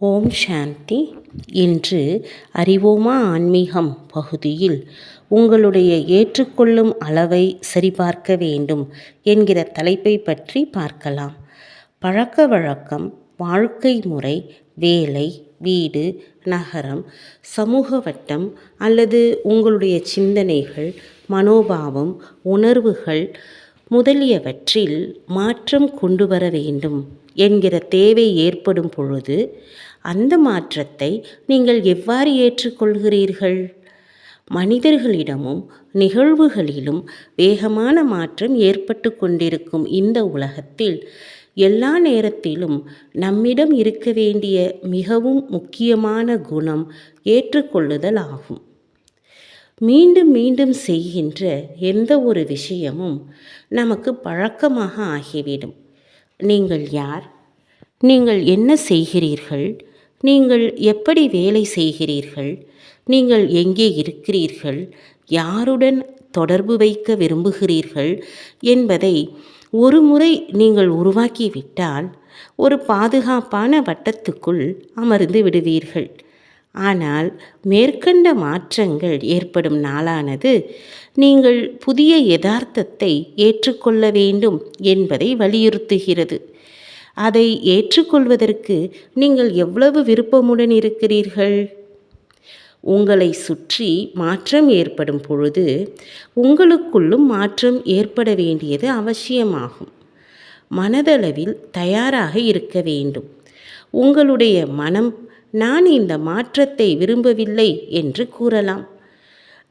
ஓம் சாந்தி. இன்று அறிவோமா ஆன்மீகம் பகுதியில் உங்களுடைய ஏற்றுக்கொள்ளும் அளவை சரிபார்க்க வேண்டும் என்கிற தலைப்பை பற்றி பார்க்கலாம். பழக்க வழக்கம் வாழ்க்கை முறை வேலை வீடு நகரம் சமூக வட்டம் அல்லது உங்களுடைய சிந்தனைகள் மனோபாவம் உணர்வுகள் முதலியவற்றில் மாற்றம் கொண்டு வர வேண்டும் என்கிற தேவை ஏற்படும் பொழுது அந்த மாற்றத்தை நீங்கள் எவ்வாறு ஏற்றுக்கொள்கிறீர்கள்? மனிதர்களிடமும் நிகழ்வுகளிலும் வேகமான மாற்றம் ஏற்பட்டு கொண்டிருக்கும் இந்த உலகத்தில் எல்லா நேரத்திலும் நம்மிடம் இருக்க வேண்டிய மிகவும் முக்கியமான குணம் ஏற்றுக்கொள்ளுதல் ஆகும். மீண்டும் மீண்டும் செய்கின்ற எந்த ஒரு விஷயமும் நமக்கு பழக்கமாக ஆகிவிடும். நீங்கள் யார்? நீங்கள் என்ன செய்கிறீர்கள்? நீங்கள் எப்படி வேலை செய்கிறீர்கள்? நீங்கள் எங்கே இருக்கிறீர்கள்? யாருடன் தொடர்பு வைக்க விரும்புகிறீர்கள்? என்பதை ஒரு முறை நீங்கள் உருவாக்கிவிட்டால் ஒரு பாதுகாப்பான வட்டத்துக்குள் அமர்ந்து விடுவீர்கள். ஆனால் மேற்கண்ட மாற்றங்கள் ஏற்படும் நாளானது நீங்கள் புதிய யதார்த்தத்தை ஏற்றுக்கொள்ள வேண்டும் என்பதை வலியுறுத்துகிறது. அதை ஏற்றுக்கொள்வதற்கு நீங்கள் எவ்வளவு விருப்பமுடன் இருக்கிறீர்கள்? உங்களை சுற்றி மாற்றம் ஏற்படும் பொழுது உங்களுக்குள்ளும் மாற்றம் ஏற்பட வேண்டியது அவசியமாகும். மனதளவில் தயாராக இருக்க வேண்டும். உங்களுடைய மனம் நான் இந்த மாற்றத்தை விரும்பவில்லை என்று கூறலாம்.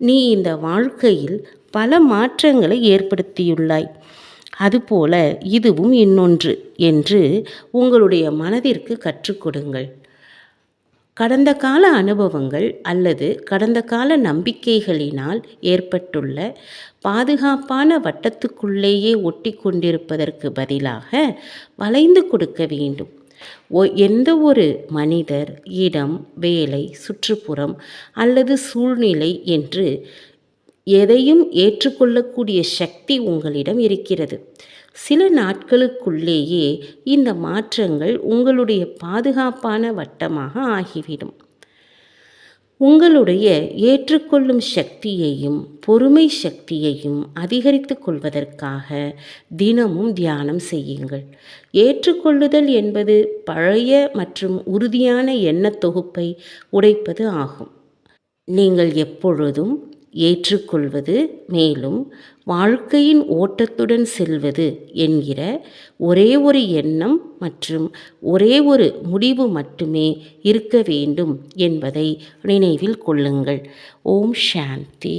நீ இந்த வாழ்க்கையில் பல மாற்றங்களை ஏற்படுத்தியுள்ளாய். அதுபோல இதுவும் இன்னொன்று என்று உங்களுடைய மனதிற்கு கற்றுக் கொடுங்கள். கடந்த கால அனுபவங்கள் அல்லது கடந்த கால நம்பிக்கைகளினால் ஏற்பட்டுள்ள பாதுகாப்பான வட்டத்துக்குள்ளேயே ஒட்டி கொண்டிருப்பதற்கு பதிலாக வளைந்து கொடுக்க வேண்டும். எந்த ஒரு மனிதர் இடம் வேலை சுற்றுப்புறம் அல்லது சூழ்நிலை என்று எதையும் ஏற்றுக்கொள்ளக்கூடிய சக்தி உங்களிடம் இருக்கிறது. சில நாட்களுக்குள்ளேயே இந்த மாற்றங்கள் உங்களுடைய பாதுகாப்பான வட்டமாக ஆகிவிடும். உங்களுடைய ஏற்றுக்கொள்ளும் சக்தியையும் பொறுமை சக்தியையும் அதிகரித்து கொள்வதற்காக தினமும் தியானம் செய்யுங்கள். ஏற்றுக்கொள்ளுதல் என்பது பழைய மற்றும் உறுதியான எண்ணத் தொகுப்பை உடைப்பது ஆகும். நீங்கள் எப்பொழுதும் ஏற்றுக்கொள்வது மேலும் வாழ்க்கையின் ஓட்டத்துடன் செல்வது என்கிற ஒரே ஒரு எண்ணம் மற்றும் ஒரே ஒரு முடிவு மட்டுமே இருக்க வேண்டும் என்பதை நினைவில் கொள்ளுங்கள். ஓம் சாந்தி.